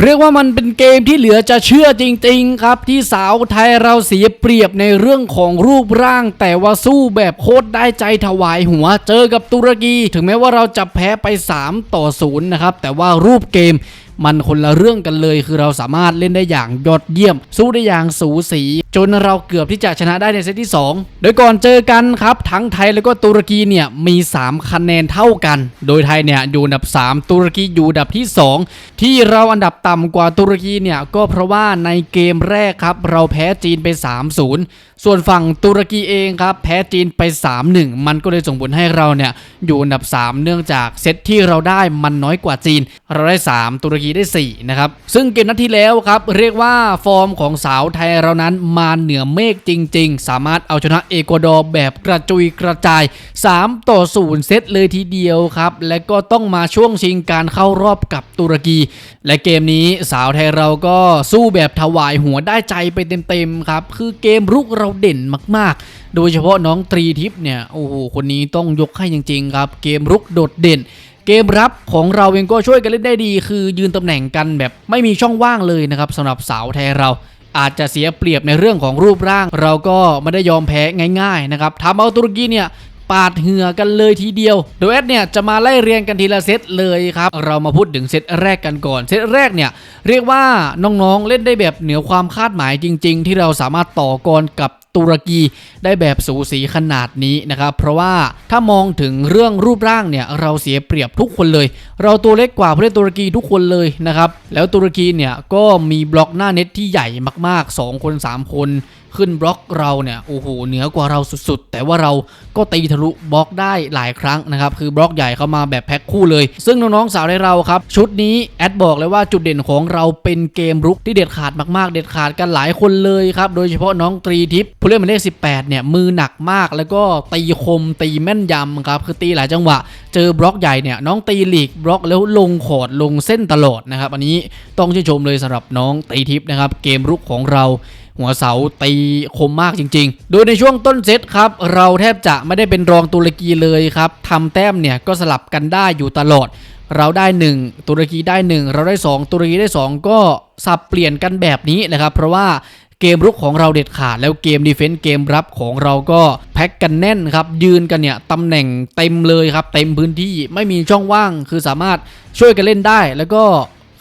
เรียกว่ามันเป็นเกมที่เหลือจะเชื่อจริง ๆ ครับ ที่สาวไทยเราเสียเปรียบในเรื่องของรูปร่าง แต่ว่าสู้แบบโคตรได้ใจถวายหัว เจอกับตุรกี ถึงแม้ว่าเราจะแพ้ไป 3 ต่อ 0 นะครับ แต่ว่ารูปเกมมันคนละเรื่องกันเลย คือเราสามารถเล่นได้อย่างยอดเยี่ยม สู้ได้อย่างสูสี จนเราเกือบที่จะชนะได้ในเซตที่ 2 โดยก่อนเจอกันครับ ทั้งไทยแล้วก็ตุรกีเนี่ยมี 3 คะแนนเท่ากัน โดยไทยเนี่ยอยู่อันดับ 3 ตุรกีอยู่อันดับที่ 2 ที่เราอันดับต่ำกว่าตุรกีเนี่ยก็เพราะว่าในเกมแรกครับเราแพ้จีนไป 3-0 ส่วนฝั่งตุรกีเองครับแพ้จีนไป 3-1 มันก็เลยส่งผลให้เราเนี่ยอยู่อันดับ 3 เนื่องจากเซตที่เราได้มันน้อยกว่าจีน เราได้ 3 ตุรกีได้4นะครับซึ่งเกมนัดที่แล้วครับเรียกว่าฟอร์มของสาวไทยเรานั้นมาเหนือเมฆจริง ๆ สามารถเอาชนะเอกวาดอร์แบบกระจุยกระจาย 3 ต่อ 0 เซตเลยทีเดียวครับและก็ต้องมาช่วงชิงการเข้ารอบกับตุรกี และเกมนี้สาวไทยเราก็สู้แบบถวายหัวได้ใจไปเต็มๆครับคือเกมรุกเราเด่นมากๆ โดยเฉพาะน้องตรีทิพย์เนี่ยโอ้โหคนนี้ต้องยกให้จริงๆครับ เกมรุกโดดเด่นเกมรับของเราเองก็ช่วยกันเล่นได้ดี คือยืนตำแหน่งกันแบบไม่มีช่องว่างเลยนะครับสำหรับสาวไทยเรา อาจจะเสียเปรียบในเรื่องของรูปร่าง เราก็ไม่ได้ยอมแพ้ง่ายๆนะครับทำเอาตุรกีเนี่ยปาดเหงื่อกันเลยทีเดียว โดยแอดเนี่ยจะมาไล่เรียงกันทีละเซตเลยครับ เรามาพูดถึงเซตแรกกันก่อน เซตแรกเนี่ยเรียกว่าน้องๆเล่นได้แบบเหนือความคาดหมายจริง ๆ ที่เราสามารถต่อกรกับ ตุรกีได้แบบสูสีขนาดนี้นะครับเพราะว่าถ้ามองถึงเรื่องรูปร่างเนี่ยเราเสียเปรียบทุกคนเลย เราตัวเล็กกว่าผู้เล่นตุรกีทุกคนเลยนะครับแล้วตุรกีเนี่ยก็มีบล็อกหน้าเน็ตที่ใหญ่มาก ๆ 2 คน 3 คนขึ้นบล็อกเราเนี่ยโอ้โหเหนือกว่าเราสุดๆ แต่ว่าเราก็ตีทะลุบล็อกได้หลายครั้งนะครับคือบล็อกใหญ่เข้ามาแบบแพ็คคู่เลย ซึ่งน้องๆสาวในเราครับ ชุดนี้แอดบอกเลยว่าจุดเด่นของเราเป็นเกมรุกที่เด็ดขาดมากๆ เด็ดขาดกันหลายคนเลยครับโดยเฉพาะน้องตรีทิพย์ผู้เล่นหมายเลข18 เนี่ย มือหนักมากแล้วก็ตีคมตีแม่นยำครับ คือตีหลายจังหวะ เจอบล็อกใหญ่เนี่ย น้องตีหลีกบล็อกแล้วลงขอดลงเส้นตลอดนะครับ อันนี้ต้องชื่นชมเลยสำหรับน้องตีทิพย์นะครับ เกมรุกของเราหัวเสาตีคมมากจริงๆ โดยในช่วงต้นเซตครับ เราแทบจะไม่ได้เป็นรองตุรกีเลยครับทำแต้มเนี่ยก็สลับกันได้อยู่ตลอด เราได้ 1 ตุรกีได้ 1 เราได้ 2 ตุรกีได้ 2 ก็สับเปลี่ยนกันแบบนี้นะครับ เพราะว่า เกมรุกของเราเด็ดขาด แล้วเกมดีเฟนต์เกมรับของเราก็แพ็กกันแน่นครับ ยืนกันเนี่ยตำแหน่งเต็มเลยครับ เต็มพื้นที่ไม่มีช่องว่างคือสามารถช่วยกันเล่นได้ แล้วก็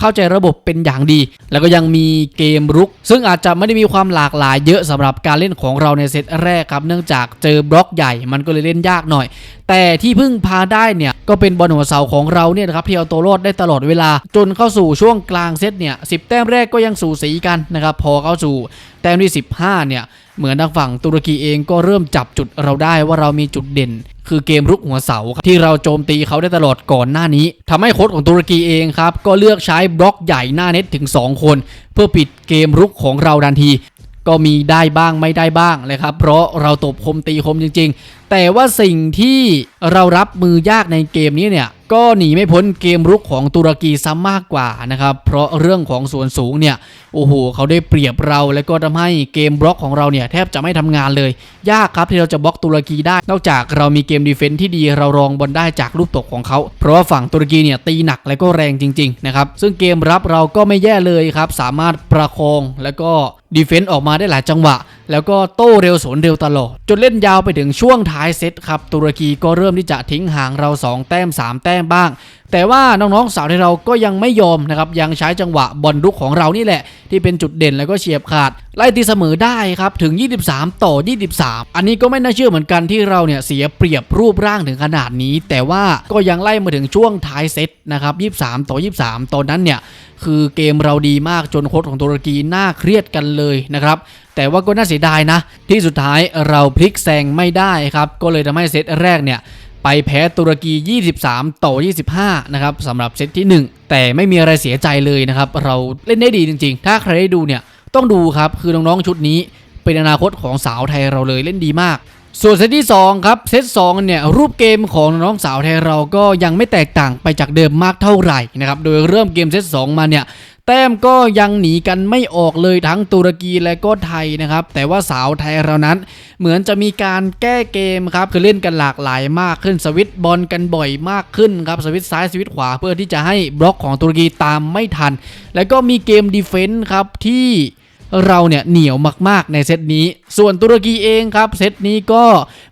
เข้าใจระบบเป็นอย่างดี แล้วก็ยังมีเกมรุก ซึ่งอาจจะไม่ได้มีความหลากหลายเยอะสำหรับการเล่นของเราในเซตแรกครับเนื่องจากเจอบล็อกใหญ่มันก็เลยเล่นยากหน่อย แต่ที่พึ่งพาได้เนี่ยก็เป็นบอลหัวเสาของเราเนี่ยนะครับที่เอาตัวรอดได้ตลอดเวลา จนเข้าสู่ช่วงกลางเซตเนี่ยสิแต้มแรกก็ยังสู่สีกันนะครับพอเข้าสู่แต้มที่ 15เนี่ยเหมือนทางฝั่งตุรกีเองก็เริ่มจับจุดเราได้ว่าเรามีจุดเด่น คือเกมรุกหัวเสาครับที่เราโจมตีเขาได้ตลอดก่อนหน้านี้ทำให้โค้ชของตุรกีเองครับ ก็เลือกใช้บล็อกใหญ่หน้าเน็ตถึง 2 คน เพื่อปิดเกมรุกของเราทันที ก็มีได้บ้างไม่ได้บ้างเลยครับ เพราะเราตบคมตีคมจริง ๆ แต่ว่าสิ่งที่เรารับมือยากในเกมนี้เนี่ย ก็หนีไม่พ้นเกมรุกของตุรกีซ้ำมากกว่านะครับ เพราะเรื่องของส่วนสูงเนี่ย โอ้โห เขาได้เปรียบเรา แล้วก็ทำให้เกมบล็อกของเราเนี่ย แทบจะไม่ทำงานเลย ยากครับที่เราจะบล็อกตุรกีได้ นอกจากเรามีเกมดีเฟนส์ที่ดีเรารองบอลได้จากลูกตกของเขา เพราะว่าฝั่งตุรกีเนี่ยตีหนักและก็แรงจริงๆนะครับ ซึ่งเกมรับเราก็ไม่แย่เลยครับ สามารถประคองแล้วก็ดีเฟนส์ออกมาได้หลายจังหวะ แล้วก็โต้เร็วสวนเร็วตลอด จนเล่นยาวไปถึงช่วงท้ายเซตครับ ตุรกีก็เริ่มที่จะทิ้งห่างเรา 2 แต้ม 3 แต้มบ้าง แต่ว่าน้องๆสาวในเราก็ยังไม่ยอมนะครับ ยังใช้จังหวะบอลรุกของเรานี่แหละ ที่เป็นจุดเด่นแล้วก็เฉียบขาด ไล่ตีเสมอได้ครับ ถึง 23 ต่อ 23 อันนี้ก็ไม่น่าเชื่อเหมือนกันที่เราเนี่ยเสียเปรียบรูปร่างถึงขนาดนี้ แต่ว่าก็ยังไล่มาถึงช่วงท้ายเซตนะครับ 23 ต่อ 23 ตอนนั้นเนี่ยคือเกมเราดีมากจนโค้ชของตุรกีน่าเครียดกันเลยนะครับแต่ว่าก็น่าเสียดายนะ ที่สุดท้ายเราพลิกแซงไม่ได้ครับ ก็เลยทำให้เซตแรกเนี่ยไปแพ้ตุรกี 23 ต่อ 25 นะครับสำหรับเซตที่ 1 แต่ไม่มีอะไรเสียใจเลยนะครับ เราเล่นได้ดีจริง ๆ ถ้าใครได้ดูเนี่ยต้องดูครับ คือน้องๆชุดนี้เป็นอนาคตของสาวไทยเราเลยเล่นดีมาก ส่วนเซตที่ 2 ครับ เซต2เนี่ยรูปเกมของน้องสาวไทยเราก็ยังไม่แตกต่างไปจากเดิมมากเท่าไหร่นะครับ โดยเริ่มเกมเซต2มาเนี่ย แต้มก็ยังหนีกันไม่ออกเลยทั้งตุรกีและก็ไทยนะครับ แต่ว่าสาวไทยเรานั้น เหมือนจะมีการแก้เกมครับคือเล่นกันหลากหลายมากขึ้นสวิตบอลกันบ่อยมากขึ้นครับสวิตซ้ายสวิตขวาเพื่อที่จะให้บล็อกของตุรกีตามไม่ทัน แล้วก็มีเกมดีเฟนส์ครับที่ เราเนี่ยเหนียวมากๆในเซตนี้ ส่วนตุรกีเองครับเซตนี้ก็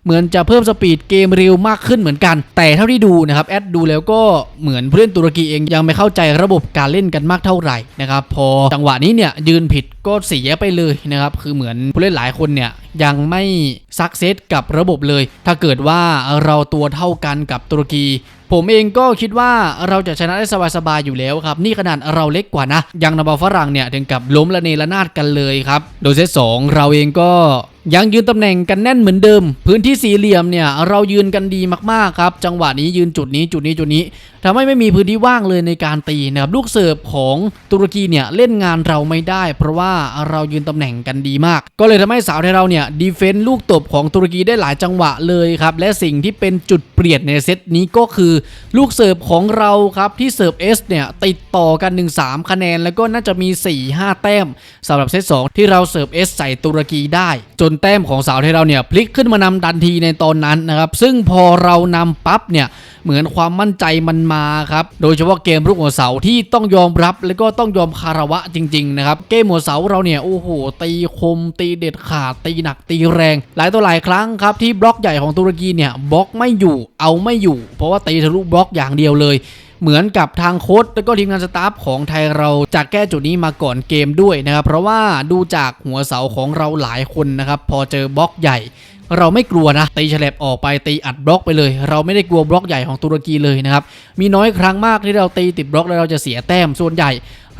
เหมือนจะเพิ่มสปีดเกมเร็วมากขึ้นเหมือนกัน แต่เท่าที่ดูนะครับแอดดูแล้วก็เหมือนผู้เล่นตุรกีเองยังไม่เข้าใจระบบการเล่นกันมากเท่าไหร่นะครับพอจังหวะนี้เนี่ยยืนผิดก็เสียไปเลยนะครับคือเหมือนผู้เล่นหลายคนเนี่ยยังไม่ซักเซสกับระบบเลย ถ้าเกิดว่าเราตัวเท่ากันกับตุรกี ผมเองก็คิดว่าเราจะชนะได้สบายๆอยู่แล้วครับ นี่ขนาดเราเล็กกว่านะ ยังนำบาฝรั่งเนี่ยถึงกับล้มละเนระนาดกันเลยครับ โดยเซตสองเราเองก็ ยังยืนตำแหน่งกันแน่นเหมือนเดิม พื้นที่สี่เหลี่ยมเนี่ยเรายืนกันดีมากๆครับ จังหวะนี้ยืนจุดนี้จุดนี้จุดนี้ทำให้ไม่มีพื้นที่ว่างเลยในการตีนะครับลูกเสิร์ฟของตุรกีเนี่ยเล่นงานเราไม่ได้ เพราะว่าเรายืนตำแหน่งกันดีมาก ก็เลยทำให้สาวไทยเราเนี่ยดีเฟนต์ลูกตบของตุรกีได้หลายจังหวะเลยครับและสิ่งที่เป็นจุดเปลี่ยนในเซตนี้ก็คือ ลูกเสิร์ฟของเราครับที่เสิร์ฟ S เนี่ยติดต่อกัน 1-3 คะแนน แล้วก็น่าจะมี 4-5 แต้มสำหรับเซต2ที่เราเสิร์ฟ S ใส่ตุรกีได้ จนแต้มของสาวไทยเราเนี่ยพลิกขึ้นมานำทันทีในตอนนั้นนะครับซึ่งพอเรานำปั๊บเนี่ยเหมือนความมั่นใจมันมาครับโดยเฉพาะเกมลูกหัวเสาที่ต้องยอมรับ แล้วก็ต้องยอมคาระวะจริงๆนะครับเกมหัวเสาเราเนี่ยโอ้โหตีคม ตีเด็ดขาดตีหนักตีแรง หลายต่อหลายครั้งครับที่บล็อกใหญ่ของตุรกีเนี่ยบล็อกไม่อยู่เอาไม่อยู่ เพราะว่าตีทะลุบล็อกอย่างเดียวเลย เหมือนกับทางโค้ชแล้วก็ทีมงานสตาฟของไทยเราจะแก้จุดนี้มาก่อนเกมด้วยนะครับ เพราะว่าดูจากหัวเสาของเราหลายคนนะครับ พอเจอบล็อกใหญ่เราไม่กลัวนะตีฉลบออกไปตีอัดบล็อกไปเลย เราไม่ได้กลัวบล็อกใหญ่ของตุรกีเลยนะครับ มีน้อยครั้งมากที่เราตีติดบล็อกแล้วเราจะเสียแต้มส่วนใหญ่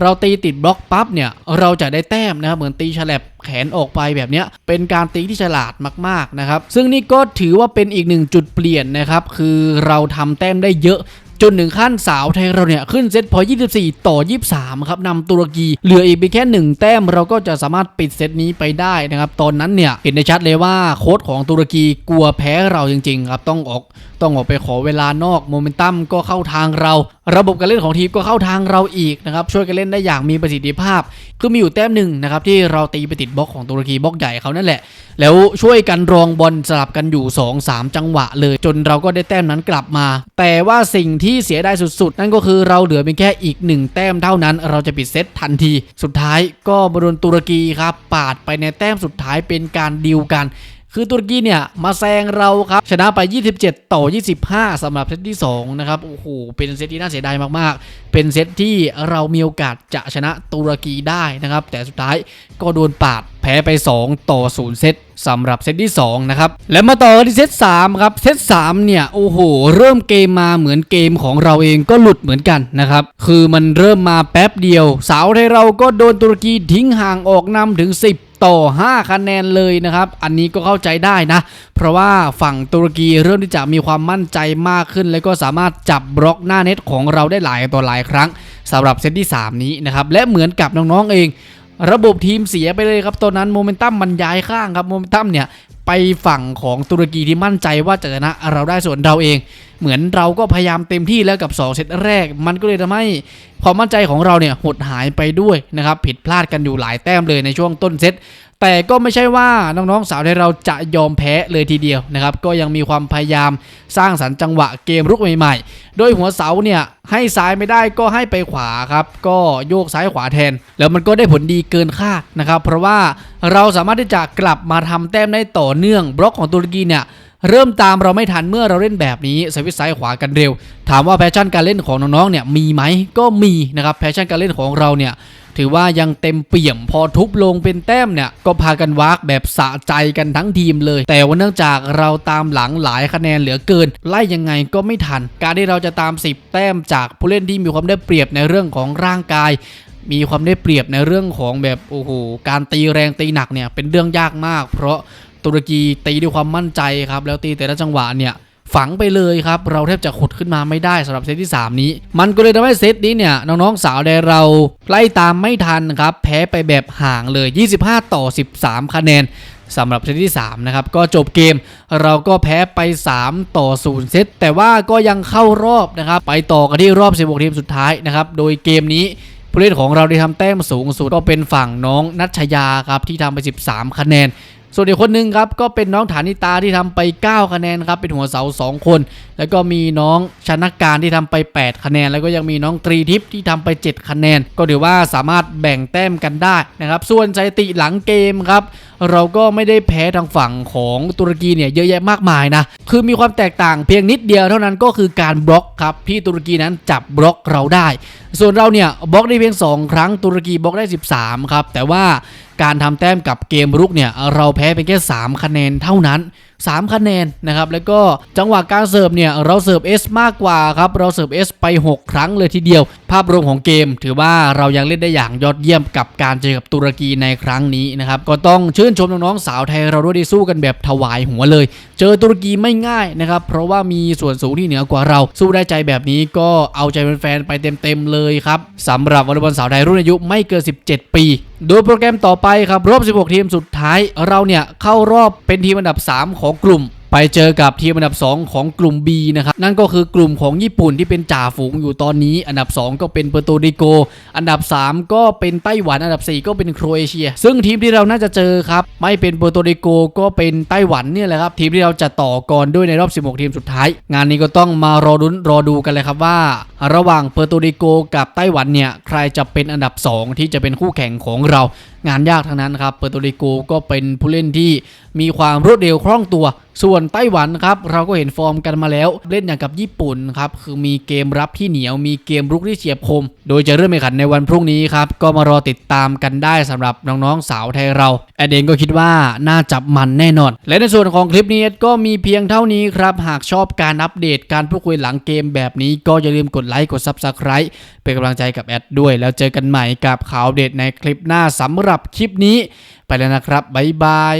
เราตีติดบล็อกปั๊บเนี่ยเราจะได้แต้มนะครับเหมือนตีฉลบแขนออกไปแบบนี้เป็นการตีที่ฉลาดมากๆนะครับ ซึ่งนี่ก็ถือว่าเป็นอีกหนึ่งจุดเปลี่ยนนะครับ คือเราทำแต้มได้เยอะ จนถึงขั้นสาวไทยเราเนี่ยขึ้นเซตพอ 24 ต่อ 23 ครับนำตุรกีเหลืออีกเพียงแค่ 1 แต้มเราก็จะสามารถปิดเซตนี้ไปได้นะครับ ตอนนั้นเนี่ย เห็นได้ชัดเลยว่าโค้ชของตุรกีกลัวแพ้เราจริงๆครับต้องออก ต้องออกไปขอเวลานอกโมเมนตัมก็เข้าทางเรา ระบบการเล่นของทีมก็เข้าทางเราอีกนะครับช่วยกันเล่นได้อย่างมีประสิทธิภาพ คือมีอยู่แต้มหนึ่งนะครับที่เราตีไปติดบล็อกของตุรกีบล็อกใหญ่เขานั่นแหละ แล้วช่วยกันรองบอลสลับกันอยู่ 2-3 จังหวะเลย จนเราก็ได้แต้มนั้นกลับมา แต่ว่าสิ่งที่เสียไดายสุดๆ นั่นก็คือเราเหลือเพียงแค่อีกหนึ่งแต้มเท่านั้น เราจะปิดเซตทันที สุดท้ายก็บโดนตุรกีครับปาดไปในแต้มสุดท้ายเป็นการดิวกัน คือตุรกีเนี่ยมาแซงเราครับ ชนะไป 27 ต่อ 25สำหรับเซตที่ 2 นะครับ โอ้โห เป็นเซตที่น่าเสียดายมากๆ เป็นเซตที่เรามีโอกาสจะชนะตุรกีได้นะครับ แต่สุดท้ายก็โดนปาดแพ้ไป 2 ต่อ 0 เซตสำหรับเซตที่ 2 นะครับ และมาต่อที่เซต3ครับ เซต3เนี่ย โอ้โห เริ่มเกมมาเหมือนเกมของเราเองก็หลุดเหมือนกันนะครับ คือมันเริ่มมาแป๊บเดียว สาวไทยเราก็โดนตุรกีทิ้งห่างออกนำถึง 10 ต่อ 5 คะแนนเลยนะครับ อันนี้ก็เข้าใจได้นะ เพราะว่าฝั่งตุรกีเริ่มที่จะมีความมั่นใจมากขึ้น และก็สามารถจับบล็อกหน้าเน็ตของเราได้หลายต่อหลายครั้งสำหรับเซตที่ 3 นี้นะครับ และเหมือนกับน้องๆเอง ระบบทีมเสียไปเลยครับตอนนั้นโมเมนตัมมันย้ายข้างครับโมเมนตัมเนี่ย ไปฝั่งของตุรกีที่มั่นใจว่าจะชนะเราได้ส่วนเราเอง เหมือนเราก็พยายามเต็มที่แล้วกับ2เซตแรก มันก็เลยทำให้ความมั่นใจของเราเนี่ยหดหายไปด้วยนะครับผิดพลาดกันอยู่หลายแต้มเลยในช่วงต้นเซต แต่ก็ไม่ใช่ว่าน้องๆสาวไทยเราจะยอมแพ้เลยทีเดียวนะครับ ก็ยังมีความพยายามสร้างสรรค์จังหวะเกมรุกใหม่ๆ โดยหัวเสาเนี่ยให้ซ้ายไม่ได้ก็ให้ไปขวาครับ ก็โยกซ้ายขวาแทน แล้วมันก็ได้ผลดีเกินคาดนะครับ เพราะว่าเราสามารถที่จะกลับมาทำแต้มได้ต่อเนื่อง บล็อกของตุรกีเนี่ยเริ่มตามเราไม่ทันเมื่อเราเล่นแบบนี้สวิตซ้ายขวากันเร็ว ถามว่าแพชชั่นการเล่นของน้องๆเนี่ยมีไหมก็มีนะครับแพชชั่นการเล่นของเราเนี่ย ถือว่ายังเต็มเปี่ยมพอทุบลงเป็นแต้มเนี่ย ก็พากันวากแบบสะใจกันทั้งทีมเลย แต่ว่าเนื่องจากเราตามหลังหลายคะแนนเหลือเกิน ไล่ยังไงก็ไม่ทัน การที่เราจะตาม 10 แต้มจากผู้เล่นที่มีความได้เปรียบในเรื่องของร่างกายมีความได้เปรียบในเรื่องของแบบโอ้โหการตีแรงตีหนักเนี่ยเป็นเรื่องยากมาก เพราะตุรกีตีด้วยความมั่นใจครับแล้วตีแต่ละจังหวะเนี่ย ฝังไปเลยครับ เราแทบจะขุดขึ้นมาไม่ได้สำหรับเซตที่ 3 นี้ มันก็เลยทำให้เซตนี้เนี่ยน้องๆสาวแดเราไล่ตามไม่ทันครับ แพ้ไปแบบห่างเลย 25 ต่อ 13 คะแนนสำหรับเซตที่ 3 นะครับ ก็จบเกมเราก็แพ้ไป 3 ต่อ 0 เซต แต่ว่าก็ยังเข้ารอบนะครับ ไปต่อกันที่รอบ 16 ทีมสุดท้ายนะครับ โดยเกมนี้ผู้เล่นของเราที่ทำแต้มสูงสุดก็เป็นฝั่งน้องนัชยาครับที่ทำไป 13 คะแนน ส่วนอีกคนหนึงครับก็เป็นน้องฐานิตาที่ทำไป 9 คะแนนครับเป็นหัวเสา 2 คน แล้วก็มีน้องชนะการที่ทำไป 8 คะแนน แล้วก็ยังมีน้องตรีทิพย์ที่ทำไป 7 คะแนน ก็ถือว่าสามารถแบ่งแต้มกันได้นะครับส่วนสถิติหลังเกมครับเราก็ไม่ได้แพ้ทางฝั่งของตุรกีเนี่ยเยอะแยะมากมายนะคือมีความแตกต่างเพียงนิดเดียวเท่านั้นก็คือการบล็อกครับที่ตุรกีนั้นจับบล็อกเราได้ ส่วนเราเนี่ยบล็อกได้เพียง 2 ครั้งตุรกีบล็อกได้ 13ครับแต่ว่า การทำแต้มกับเกมรุกเนี่ยเราแพ้เพียงแค่ 3 คะแนนเท่านั้น 3 คะแนนนะครับแล้วก็จังหวะการเสิร์ฟเนี่ยเราเสิร์ฟ S มากกว่าครับเราเสิร์ฟ S ไป 6 ครั้งเลยทีเดียว ภาพรวมของเกม ถือว่าเรายังเล่นได้อย่างยอดเยี่ยมกับการเจอกับตุรกีในครั้งนี้นะครับก็ต้องชื่นชมน้องๆสาวไทยเราด้วยที่สู้กันแบบถวายหัวเลย เจอตุรกีไม่ง่ายนะครับเพราะว่ามีส่วนสูงที่เหนือกว่าเราสู้ได้ใจแบบนี้ก็เอาใจแฟนๆไปเต็มๆเลยครับสำหรับวอลเลย์บอลสาวไทยรุ่นอายุไม่เกิน 17 ปี ดูโปรแกรมต่อไปครับรอบ 16 ทีมสุดท้าย เราเนี่ยเข้ารอบเป็นทีมอันดับ 3 ของกลุ่ม ไปเจอกับทีมอันดับ 2 ของกลุ่ม B นะครับ นั่นก็คือกลุ่มของญี่ปุ่นที่เป็นจ่าฝูงอยู่ตอนนี้ อันดับ 2 ก็เป็นเปอร์โตริโก อันดับ 3 ก็เป็นไต้หวัน อันดับ 4 ก็เป็นโครเอเชีย ซึ่งทีมที่เราน่าจะเจอครับ ไม่เป็นเปอร์โตริโกก็เป็นไต้หวันเนี่ยแหละครับ ทีมที่เราจะต่อก่อนด้วยในรอบ 16 ทีมสุดท้าย งานนี้ก็ต้องมารอรุ้นรอดูกันเลยครับว่า ระหว่างเปอร์โตริโกกับไต้หวันเนี่ยใครจะเป็นอันดับ 2 ที่จะเป็นคู่แข่งของเรา งานยากทั้งนั้นครับเปอร์โตริโกก็เป็นผู้เล่นที่มีความรวดเร็วคล่องตัว ส่วนไต้หวันครับเราก็เห็นฟอร์มกันมาแล้วเล่นอย่างกับญี่ปุ่นครับคือมีเกมรับที่เหนียวมีเกมรุกที่เฉียบคม โดยจะเริ่มแข่งขันในวันพรุ่งนี้ครับก็มารอติดตามกันได้สำหรับน้องๆสาวไทยเราแอดเองก็คิดว่าน่าจับมันแน่นอน และในส่วนของคลิปนี้ก็มีเพียงเท่านี้ครับหากชอบการอัปเดตการพูดคุยหลังเกมแบบนี้ก็อย่าลืมกดไลค์กด Subscribe เป็นกำลังใจกับแอดด้วย แล้วเจอกันใหม่กับข่าวอัปเดในคลิปหน้าสำหรับหรับคลิปนี้ ไปแล้วนะครับ บ๊ายบาย